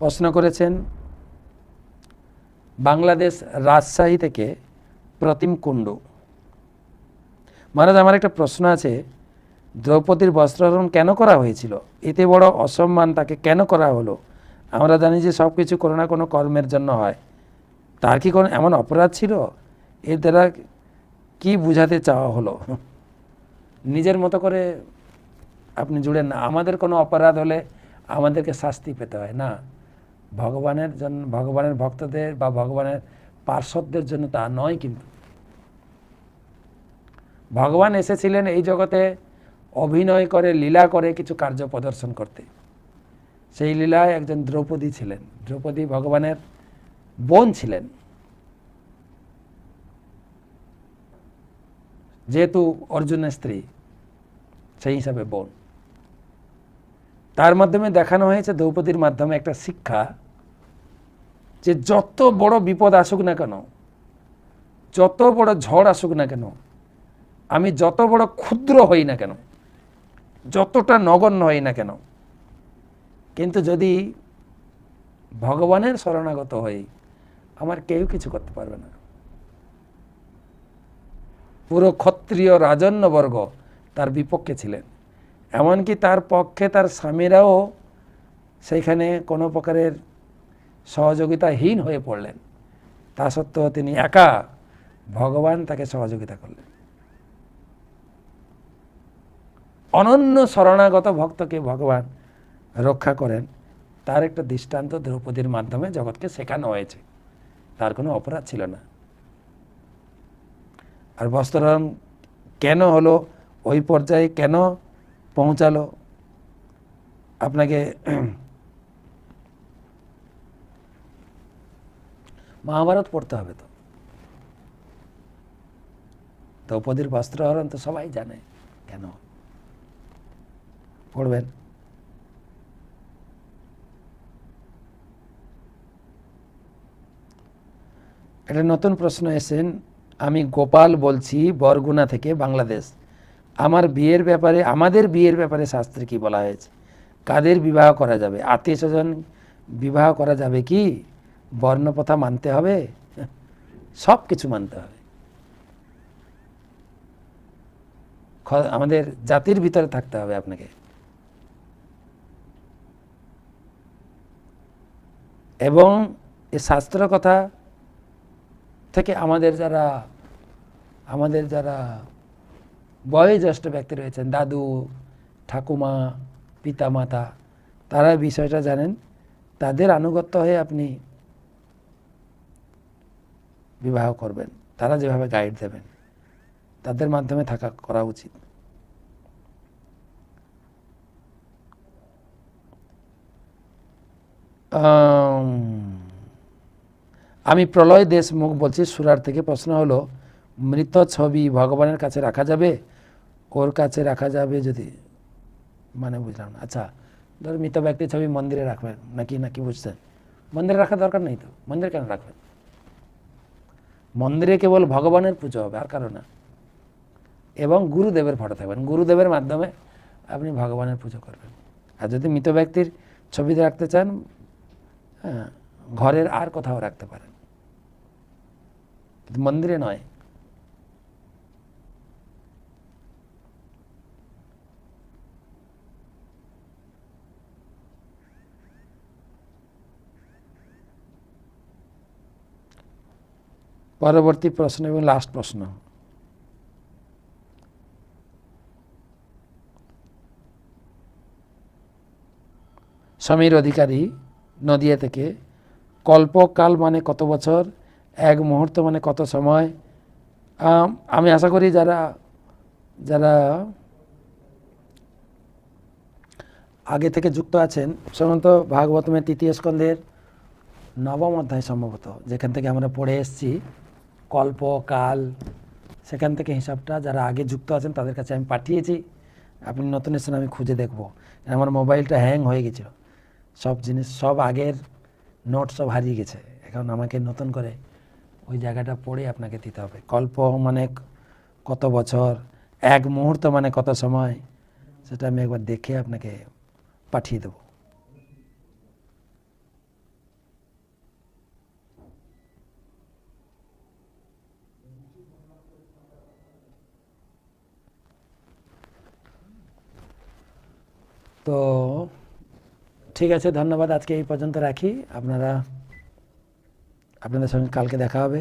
প্রশ্ন করেছেন, বাংলাদেশ রাজশাহী থেকে প্রতিম কুণ্ডু। মহারাজ, আমার একটা প্রশ্ন আছে, দ্রৌপদীর বস্ত্রহরণ কেন করা হয়েছিল? এতে বড় অসম্মান তাকে কেন করা হলো? আমরা জানি যে সব কিছু কোনো না কোনো কর্মের জন্য হয়। তার কি কোনো এমন অপরাধ ছিল? এর দ্বারা কি বুঝাতে চাওয়া হলো? নিজের মতো করে আপনি জুড়েন না, আমাদের কোনো অপরাধ হলে আমাদেরকে শাস্তি পেতে হয়, না? ভগবানের জন্য ভগবানের ভক্তদের বা ভগবানের পার্শ্বদের জন্য তা নয় কিন্তু। ভগবান এসেছিলেন এই জগতে, অভিনয় করে, লীলা করে, কিছু কার্য প্রদর্শন করতে। সেই লীলায় একজন দ্রৌপদী ছিলেন। দ্রৌপদী ভগবানের বোন ছিলেন। যেহেতু অর্জুনের স্ত্রী, সেই হিসাবে বোন। তার মাধ্যমে দেখানো হয়েছে দ্রৌপদীর মাধ্যমে একটা শিক্ষা যে যত বড় বিপদ আসুক না কেন, যত বড় ঝড় আসুক না কেন, আমি যত বড় ক্ষুদ্র হই না কেন, যতটা নগণ্য হই না কেন, কিন্তু যদি ভগবানের শরণাগত হই, আমার কেউ কিছু করতে পারবে না। পুরো ক্ষত্রিয় রাজন্যবর্গ তার বিপক্ষে ছিলেন। এমনকি তার পক্ষে তার স্বামীরাও সেইখানে কোনো প্রকারের সহযোগিতাহীন হয়ে পড়লেন। তা সত্ত্বেও তিনি একা ভগবান তাকে সহযোগিতা করলেন। অনন্য শরণাগত ভক্তকে ভগবান রক্ষা করেন। তার একটা দৃষ্টান্ত দ্রৌপদীর মাধ্যমে জগৎকে শেখানো হয়েছে। তার কোনো অপরাধ ছিল না। আর বস্ত্রহরণ কেন হলো? ওই পর্যায়ে কেন পৌঁছালো। আপনাকে মহাভারত পড়তে হবে তো। দ্রৌপদীর বস্ত্রহরণ তো সবাই জানে কেন? পড়বেন। একটা নতুন প্রশ্ন এসেন আমি গোপাল বলছি বরগুনা থেকে বাংলাদেশ। আমার বিয়ের ব্যাপারে, আমাদের বিয়ের ব্যাপারে শাস্ত্রে কি বলা হয়েছে? কাদের বিবাহ করা যাবে? আত্মীয় স্বজন বিবাহ করা যাবে কি? বর্ণপ্রথা মানতে হবে? সব কিছু মানতে হবে। আমাদের জাতির ভিতরে থাকতে হবে আপনাকে। এবং এই শাস্ত্র কথা থেকে আমাদের যারা আমাদের যারা বয়োজ্যেষ্ঠ ব্যক্তি রয়েছেন, দাদু, ঠাকুমা, পিতামাতা। তারা বিষয়টা জানেন। তাদের আনুগত্য হয়ে আপনি বিবাহ করবেন। তারা যেভাবে গাইড দেবেন, তাদের মাধ্যমে থাকা করা উচিত। আমি প্রলয় দেশমুখ বলছি, সুরার থেকে প্রশ্ন হলো মৃত ছবি ভগবানের কাছে রাখা যাবে? ওর কাছে রাখা যাবে যদি মানে বুঝলাম না। আচ্ছা ধর মৃত ব্যক্তির ছবি মন্দিরে রাখবেন, নাকি নাকি বুঝছেন? মন্দিরে রাখার দরকার নেই তো। মন্দিরে কেন রাখবেন? মন্দিরে কেবল ভগবানের পুজো হবে, আর কারও না। এবং গুরুদেবের ফটো থাকবেন। গুরুদেবের মাধ্যমে আপনি ভগবানের পুজো করবেন। আর যদি মৃত ব্যক্তির ছবিতে রাখতে চান হ্যাঁ ঘরের আর কোথাও রাখতে পারেন। মন্দিরে নয় পরবর্তী প্রশ্ন এবং লাস্ট প্রশ্ন। সমীর অধিকারী নদিয়া থেকে কল্পকাল মানে কত বছর? এক মুহূর্ত মানে কত সময়? আম, আশা করি যারা যারা আগে থেকে যুক্ত আছেন সাধারণত ভাগবতমের তৃতীয় স্কন্ধের নবম অধ্যায় সম্ভবত যেখান থেকে আমরা পড়ে এসেছি। কল্প, কাল, সেখান থেকে হিসাবটা যারা আগে যুক্ত আছেন তাদের কাছে আমি পাঠিয়েছি। আপনি নতুন এসেছেন, আমি খুঁজে দেখব। আমার মোবাইলটা হ্যাং হয়ে গেছিল। সব জিনিস, সব আগের নোট সব হারিয়ে গেছে। এখন আমাকে নতুন করে ওই জায়গাটা পড়ে আপনাকে দিতে হবে। কল্প মানে কত বছর? এক মুহূর্ত মানে কত সময়? সেটা আমি একবার দেখে আপনাকে পাঠিয়ে দেবো। তো ঠিক আছে ধন্যবাদ আজকে এই পর্যন্ত রাখি। আপনারা আপনাদের সঙ্গে কালকে দেখা হবে।